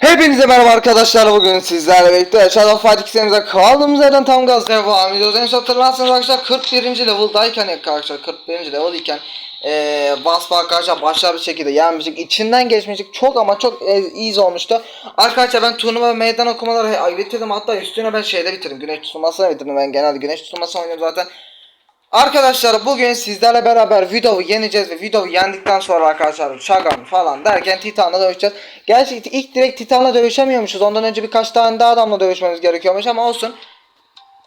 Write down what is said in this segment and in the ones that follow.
Hepinize merhaba arkadaşlar bugün sizlerle birlikte Shadow Fight 2'mize kaldığımız yerden tam gaz devam ediyoruz. En son hatırlarsanız arkadaşlar 41. level'dayken arkadaşlar 41. level iken ee, Vasf'a arkadaşlar başarılı bir şekilde yenmiştik. İçinden geçmiştik. Çok ama çok easy olmuştu. Arkadaşlar ben turnuva meydan okumaları bitirdim. Hatta üstüne ben şeyde bitirdim. Güneş tutulmasına bitirdim. Ben genelde güneş tutulması oynuyorum zaten. Arkadaşlar bugün sizlerle beraber videoyu yeneceğiz ve videoyu yendikten sonra arkadaşlar Shagan falan derken Titan'la dövüşeceğiz. Gerçi ilk direkt Titan'la dövüşemiyormuşuz. Ondan önce birkaç tane daha adamla dövüşmemiz gerekiyormuş ama olsun.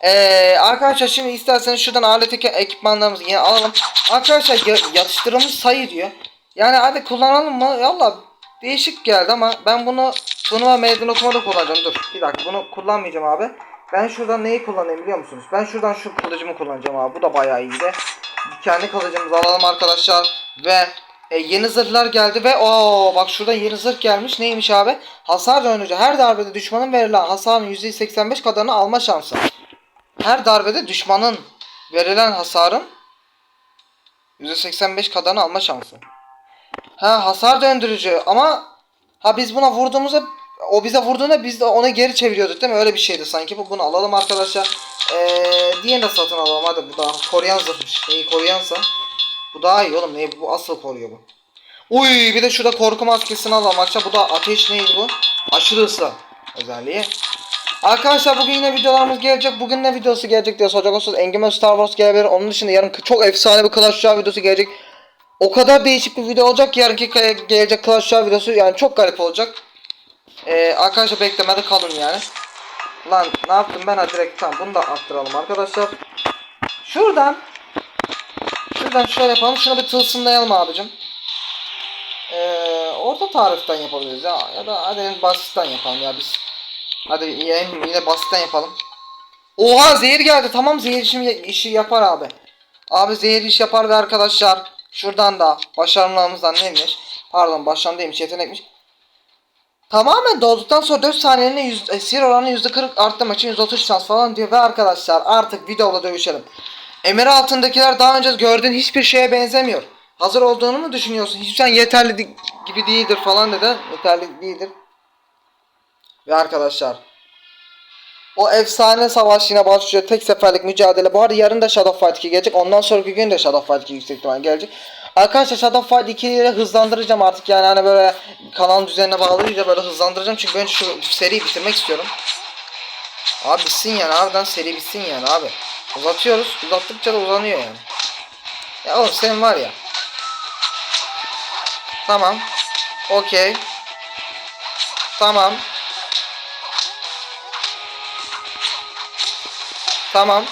Ee, arkadaşlar şimdi isterseniz şuradan alet eki- ekipmanlarımızı yine alalım. Arkadaşlar ya- yatıştırılmış sayı diyor. Yani hadi kullanalım mı? Yallah değişik geldi ama ben bunu turnuva meydan okumada kullanacağım. Dur bir dakika bunu kullanmayacağım abi. Ben şuradan neyi kullanayım biliyor musunuz? Ben şuradan şu kılıcımı kullanacağım abi. Bu da bayağı iyiydi. Kendi kılıcımızı alalım arkadaşlar. Ve e, yeni zırhlar geldi ve o bak şurada yeni zırh gelmiş. Neymiş abi? Hasar döndürücü. Her darbede düşmanın verilen hasarın %85 kadarını alma şansı. Her darbede düşmanın verilen hasarın %85 kadarını alma şansı. Ha hasar döndürücü ama ha biz buna vurduğumuzda o bize vurduğunda biz de ona geri çeviriyorduk değil mi? Öyle bir şeydi sanki. Bu bunu alalım arkadaşlar. Ee, diğerini de satın alalım. Hadi bu daha koruyan zırhmış. Neyi koruyansa. Bu daha iyi oğlum. Neyi bu asıl koruyor bu. Uy bir de şurada korku maskesini alalım. Arkadaşlar bu da ateş neydi bu? Aşırı ısı özelliği. Arkadaşlar bugün yine videolarımız gelecek. Bugün ne videosu gelecek diye soracak olursanız Engin Star Wars gelebilir. Onun dışında yarın çok efsane bir Clash Royale videosu gelecek. O kadar değişik bir video olacak ki yarınki gelecek Clash Royale videosu yani çok garip olacak. Ee, arkadaşlar beklemede kalın yani. Lan ne yaptım ben ha direkt tamam bunu da attıralım arkadaşlar. Şuradan Şuradan şöyle yapalım. Şunu bir tılsımlayalım abicim. Ee, orta tariften yapabiliriz ya. Ya da hadi en basitten yapalım ya biz. Hadi yine, yine basitten yapalım. Oha zehir geldi. Tamam zehir işi, işi yapar abi. Abi zehir iş yapar ve arkadaşlar şuradan da başarımlarımızdan neymiş? Pardon başarım değilmiş yetenekmiş. Tamamen dolduktan sonra 4 saniyenin yüz, e, sihir oranı %40 arttırmak için 130 şans falan diyor ve arkadaşlar artık videoda dövüşelim. Emir altındakiler daha önce gördüğün hiçbir şeye benzemiyor. Hazır olduğunu mu düşünüyorsun? Hiçbir şey yeterli gibi değildir falan dedi. Yeterli değildir. Ve arkadaşlar o efsane savaş yine başlıyor. Tek seferlik mücadele. Bu arada yarın da Shadow Fight 2 gelecek. Ondan sonraki gün de Shadow Fight 2 yüksek ihtimal gelecek. Arkadaşlar Shadow Fight 2'yi de hızlandıracağım artık yani hani böyle kanal düzenine bağlayınca böyle hızlandıracağım. Çünkü önce şu seriyi bitirmek istiyorum. Abi bitsin yani harbiden seri bitsin yani abi. Uzatıyoruz. Uzattıkça da uzanıyor yani. Ya oğlum sen var ya. Tamam. Okey. Tamam. Tamam.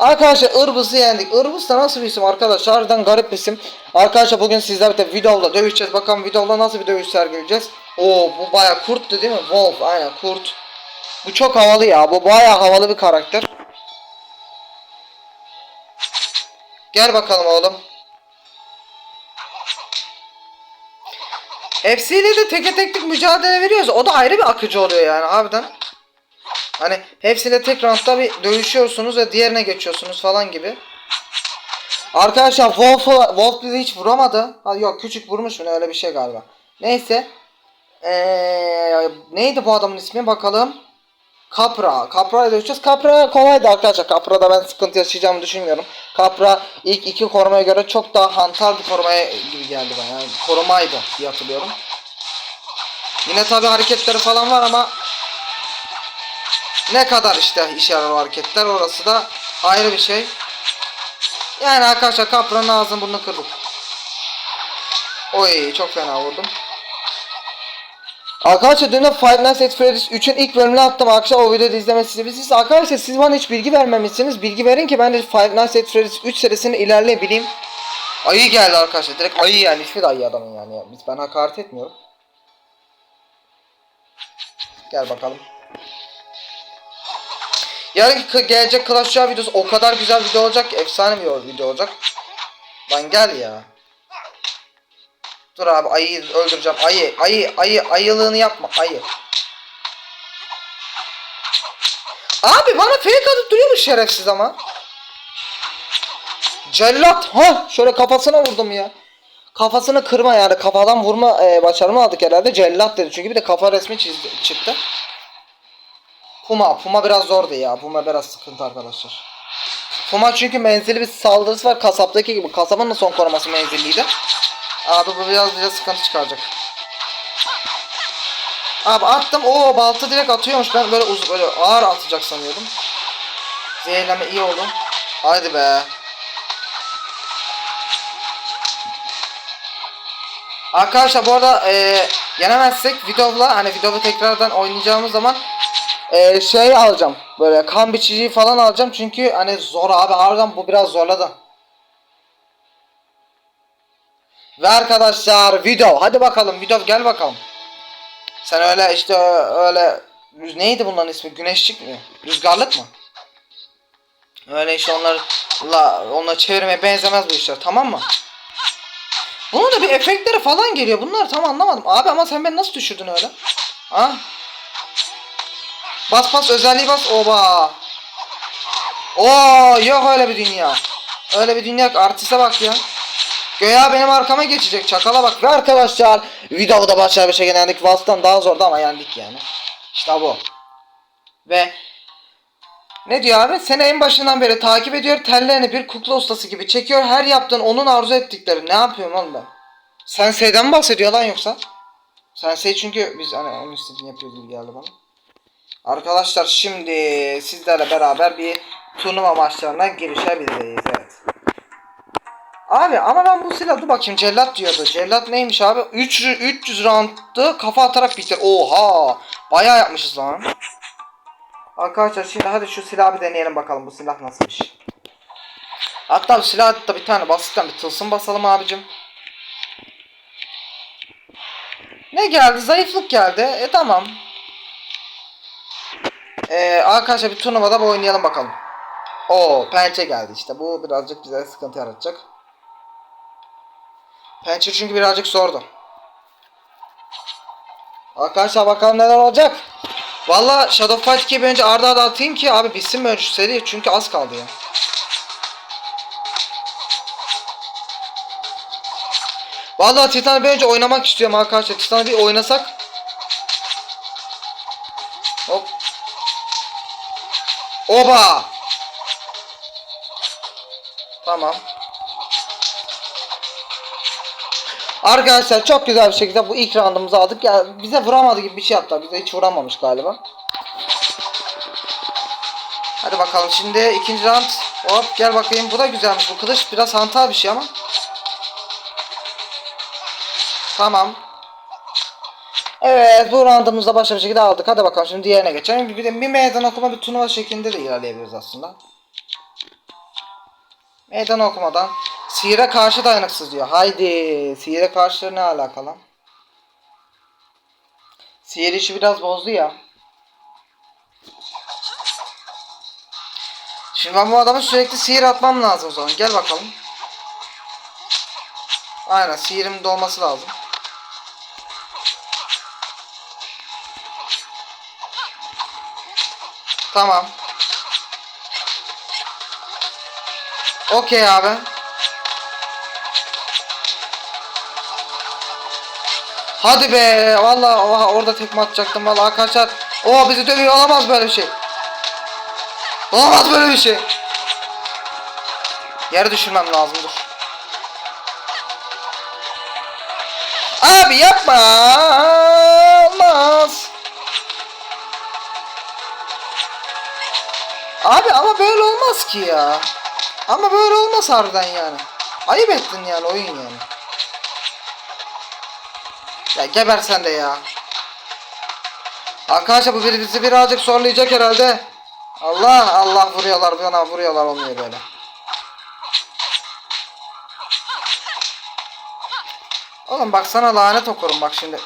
Arkadaşlar Irbız'ı yendik. Irbız da nasıl bir isim arkadaşlar? Harbiden garip bir isim. Arkadaşlar bugün sizlerle de videoda dövüşeceğiz. Bakalım videoda nasıl bir dövüş sergileyeceğiz. Oo bu baya kurttu değil mi? Wolf aynen kurt. Bu çok havalı ya. Bu baya havalı bir karakter. Gel bakalım oğlum. Hepsiyle de teke teklik mücadele veriyoruz. O da ayrı bir akıcı oluyor yani harbiden. Hani hepsiyle tek roundda bir dövüşüyorsunuz ve diğerine geçiyorsunuz falan gibi. Arkadaşlar Wolf, Wolf bizi hiç vuramadı. Ha, yok küçük vurmuş mu öyle bir şey galiba. Neyse. Ee, neydi bu adamın ismi bakalım. Capra. Capra ile dövüşeceğiz. Capra kolaydı arkadaşlar. Capra'da ben sıkıntı yaşayacağımı düşünmüyorum. Capra ilk iki korumaya göre çok daha hantal bir korumaya gibi geldi bana. Yani korumaydı diye hatırlıyorum. Yine tabi hareketleri falan var ama ne kadar işte işe yarar hareketler orası da ayrı bir şey. Yani arkadaşlar Capra'nın ağzını burnunu kırdık. Oy çok fena vurdum. Arkadaşlar dün de Five Nights at Freddy's 3'ün ilk bölümünü attım. Arkadaşlar o videoda izlemesi siz Arkadaşlar siz bana hiç bilgi vermemişsiniz. Bilgi verin ki ben de Five Nights at Freddy's 3 serisini ilerleyebileyim. Ayı geldi arkadaşlar. Direkt ayı yani. Hiçbir ayı adamın yani. Ya. Biz ben hakaret etmiyorum. Gel bakalım. Yarın gelecek Clash Royale videosu o kadar güzel video olacak ki efsane bir video olacak. Lan gel ya. Dur abi ayıyı öldüreceğim. Ayı, ayı, ayı, ayılığını yapma. Ayı. Abi bana fake atıp duruyor bu şerefsiz ama. Cellat. Ha, şöyle kafasına vurdum ya. kafasını kırma yani kafadan vurma e, başarımı aldık herhalde. Cellat dedi çünkü bir de kafa resmi çizdi, çıktı. Puma. Puma biraz zordu ya. Puma biraz sıkıntı arkadaşlar. Puma çünkü menzilli bir saldırısı var. Kasaptaki gibi. Kasabın da son koruması menzilliydi. Abi bu biraz bize sıkıntı çıkaracak. Abi attım. Oo balta direkt atıyormuş. Ben böyle uz böyle ağır atacak sanıyordum. Zehirleme iyi oldu. Haydi be. Arkadaşlar bu arada e, yenemezsek videola hani videoda tekrardan oynayacağımız zaman e, şey alacağım. Böyle kan biçiciyi falan alacağım çünkü hani zor abi harbiden bu biraz zorladı. Ve arkadaşlar video hadi bakalım video gel bakalım. Sen öyle işte öyle neydi bunların ismi güneşçik mi? Rüzgarlık mı? Öyle işte onlarla onunla çevirmeye benzemez bu işler tamam mı? Bunun da bir efektleri falan geliyor. Bunları tam anlamadım. Abi ama sen beni nasıl düşürdün öyle? Ha? Bas bas özelliği bas. Oba. Oo yok öyle bir dünya. Öyle bir dünya. Artiste bak ya. Göya benim arkama geçecek. Çakala bak. Ve arkadaşlar videoda başarılı bir şekilde yendik. Vas'tan daha zordu ama yendik yani. İşte bu. Ve ne diyor abi? Seni en başından beri takip ediyor. Tellerini bir kukla ustası gibi çekiyor. Her yaptığın onun arzu ettikleri. Ne yapıyorum oğlum ben? Sensei'den bahsediyor lan yoksa? Sensei çünkü biz hani onun istediğini yapıyoruz gibi geldi bana. Arkadaşlar şimdi sizlerle beraber bir turnuva maçlarına girişebiliriz. Evet. Abi ama ben bu silah dur bakayım cellat diyordu. Cellat neymiş abi? 3 300 round'du kafa atarak bitir. Oha! Bayağı yapmışız lan. Arkadaşlar şimdi hadi şu silahı bir deneyelim bakalım bu silah nasılmış. Hatta bu silah da bir tane basitten bir tılsım basalım abicim. Ne geldi? Zayıflık geldi. E tamam. Ee, arkadaşlar bir turnuvada bir oynayalım bakalım. Oo pençe geldi işte. Bu birazcık bize sıkıntı yaratacak. Pençe çünkü birazcık zordu. Arkadaşlar bakalım neler olacak. Valla Shadow Fight 2'yi bir önce arda arda atayım ki abi bitsin mi önce seri çünkü az kaldı ya. Valla Titan'ı bir önce oynamak istiyorum arkadaşlar. Titan'ı bir oynasak. Oba. Tamam. Arkadaşlar çok güzel bir şekilde bu ilk roundumuzu aldık. Ya bize vuramadı gibi bir şey yaptılar. Bize hiç vuramamış galiba. Hadi bakalım şimdi ikinci round. Hop gel bakayım. Bu da güzelmiş. Bu kılıç biraz hantal bir şey ama. Tamam. Evet bu roundumuzda başka bir şekilde aldık. Hadi bakalım şimdi diğerine geçelim. Bir de bir meydan okuma bir turnuva şeklinde de ilerleyebiliriz aslında. Meydan okumadan sihire karşı dayanıksız diyor. Haydi sihire karşı ne alakalı? Sihir işi biraz bozdu ya. Şimdi ben bu adamı sürekli sihir atmam lazım o zaman. Gel bakalım. Aynen sihirim dolması lazım. Tamam. Okey abi. Hadi be. Vallahi oha, orada tekme atacaktım vallahi arkadaşlar. Oha bizi dövüyor olamaz böyle bir şey. Olamaz böyle bir şey. Yere düşürmem lazım dur. Abi yapma. Abi ama böyle olmaz ki ya. Ama böyle olmaz harbiden yani. Ayıp ettin yani oyun yani. Ya geber sen de ya. Arkadaşlar bu bizi birazcık zorlayacak herhalde. Allah Allah vuruyorlar bana vuruyorlar olmuyor böyle. Oğlum bak sana lanet okurum bak şimdi.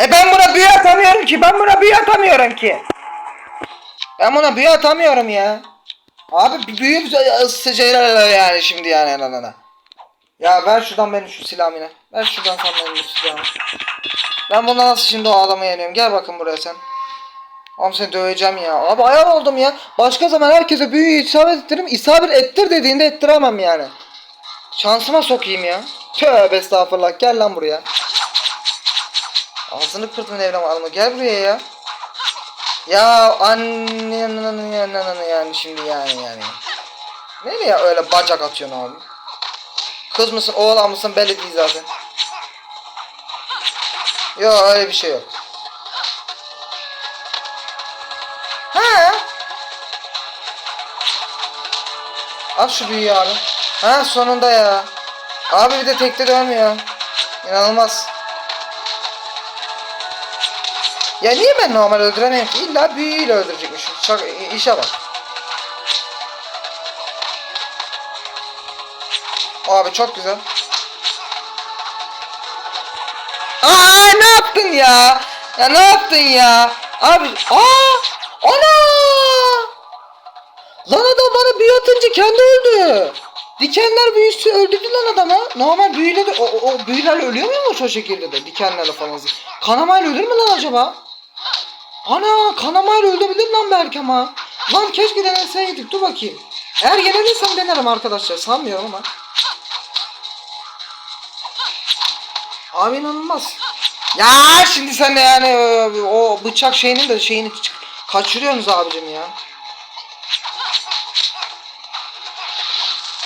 E ben buna büyü atamıyorum ki. Ben buna büyü atamıyorum ki. Ben buna büyü atamıyorum ya. Abi bir büyü şeyler yani şimdi yani anana. Ya ver şuradan benim şu silahımı. Ver şuradan sen benim şu silahımı. Ben bundan nasıl şimdi o adamı yeniyorum? Gel bakın buraya sen. Oğlum seni döveceğim ya. Abi ayar oldum ya. Başka zaman herkese büyüyü isabet ettiririm. İsabet ettir dediğinde ettiremem yani. Şansıma sokayım ya. Tövbe estağfurullah. Gel lan buraya. Ağzını kırdın evlam alma. Gel buraya ya. Ya anne yani şimdi yani yani. Nereye öyle bacak atıyorsun abi? Kız mısın oğlan mısın belli değil zaten. Yok öyle bir şey yok. Ha? Al şu büyüğü abi. Ha sonunda ya. Abi bir de tekte dönmüyor. İnanılmaz. Ya niye ben normal öldüremeyim ki? İlla büyüyle öldürecekmiş. Şaka, işe bak. Abi çok güzel. Aa ne yaptın ya? Ya ne yaptın ya? Abi aa ana! Lan adam bana büyü atınca kendi öldü. Dikenler büyüsü öldürdü lan adamı. Normal büyüyle de o, o büyülerle ölüyor muymuş o şekilde de dikenlerle falan. Kanamayla ölür mü lan acaba? Ana kanamayla ölebilir lan belki ama. Lan keşke deneseydik dur bakayım. Eğer yenilirsem denerim arkadaşlar sanmıyorum ama. Abi inanılmaz. Ya şimdi sen yani o bıçak şeyinin de şeyini kaçırıyorsunuz abicim ya.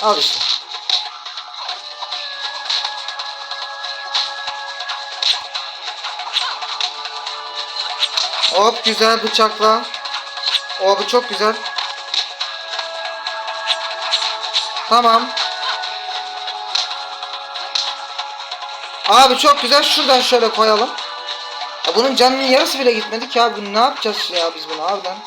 Al işte. Hop güzel bıçakla. O bu çok güzel. Tamam. Abi çok güzel. Şuradan şöyle koyalım. Ya bunun canının yarısı bile gitmedi ki abi. Ne yapacağız ya biz bunu harbiden.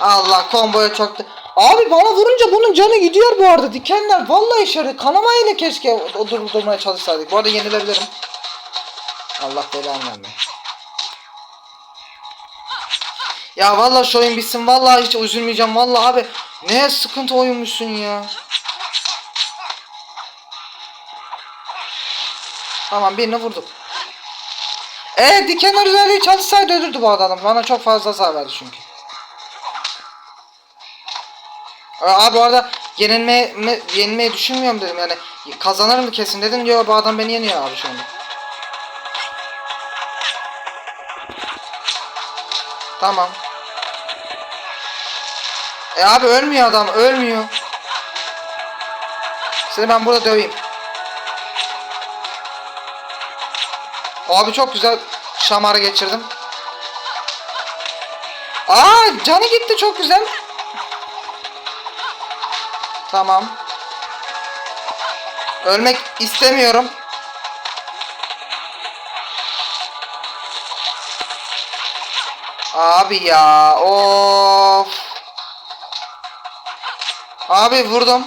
Allah komboya çaktı. Abi bana vurunca bunun canı gidiyor bu arada. Dikenler vallahi işarı. Kanamayla keşke o- o durdurmaya çalışsaydık. Bu arada yenilebilirim. Allah belanı verme. Ya vallahi şu oyun bitsin. Vallahi hiç üzülmeyeceğim. Vallahi abi ne sıkıntı oyunmuşsun ya. Tamam birini vurduk. Eee dikenler özelliği çalışsaydı öldürdü bu adam. Bana çok fazla hasar verdi çünkü. Abi bu arada yenilme, me- yenilmeyi düşünmüyorum dedim yani. Kazanırım kesin dedim diyor bu adam beni yeniyor abi şu anda. Tamam. E abi ölmüyor adam ölmüyor. Seni ben burada döveyim. Abi çok güzel şamarı geçirdim. Aa canı gitti çok güzel. Tamam. Ölmek istemiyorum. Abi ya of. Abi vurdum.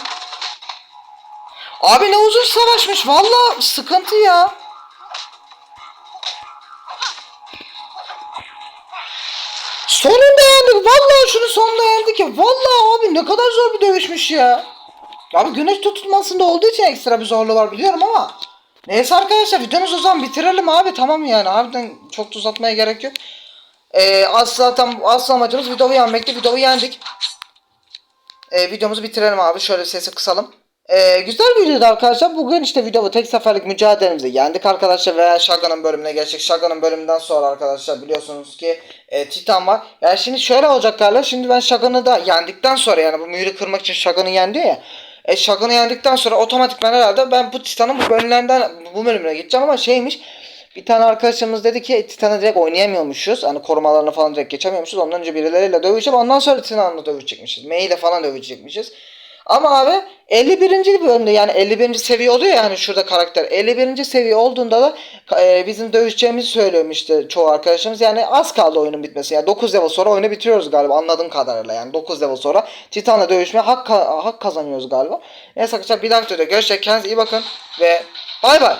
Abi ne uzun savaşmış. Valla sıkıntı ya. Sonunda yendik. Vallahi şunu sonunda yendik ya. Vallahi abi ne kadar zor bir dövüşmüş ya. Abi güneş tutulmasında olduğu için ekstra bir zorluğu var biliyorum ama. Neyse arkadaşlar videomuzu o zaman bitirelim abi tamam yani harbiden çok da uzatmaya gerek yok. Ee, az zaten asıl amacımız videoyu yenmekti. Videoyu yendik. Ee, videomuzu bitirelim abi. Şöyle sesi kısalım. Ee, güzel bir videoydu arkadaşlar. Bugün işte videoda tek seferlik mücadelemizi yendik arkadaşlar ve Shaga'nın bölümüne geçtik. Shaga'nın bölümünden sonra arkadaşlar biliyorsunuz ki e, Titan var. Yani şimdi şöyle olacak derler. Şimdi ben Shaga'nı da yendikten sonra yani bu mühürü kırmak için Shaga'nı yendi ya. E, Shaga'nı yendikten sonra otomatikman herhalde ben bu Titan'ın bu bölümlerinden bu bölümüne gideceğim ama şeymiş bir tane arkadaşımız dedi ki Titan'ı direkt oynayamıyormuşuz. Hani korumalarını falan direkt geçemiyormuşuz. Ondan önce birileriyle dövüşüp ondan sonra Titan'la dövüşecekmişiz. Mei ile falan dövüşecekmişiz. Ama abi 51. bölümde yani 51. seviye oluyor ya hani şurada karakter. 51. seviye olduğunda da e, bizim dövüşeceğimizi söylüyorum işte çoğu arkadaşımız. Yani az kaldı oyunun bitmesi. Yani 9 level sonra oyunu bitiriyoruz galiba anladığım kadarıyla. Yani 9 level sonra Titan'la dövüşmeye hak, hak kazanıyoruz galiba. Neyse arkadaşlar bir dahaki videoda görüşeceğiz. Kendinize iyi bakın ve bay bay.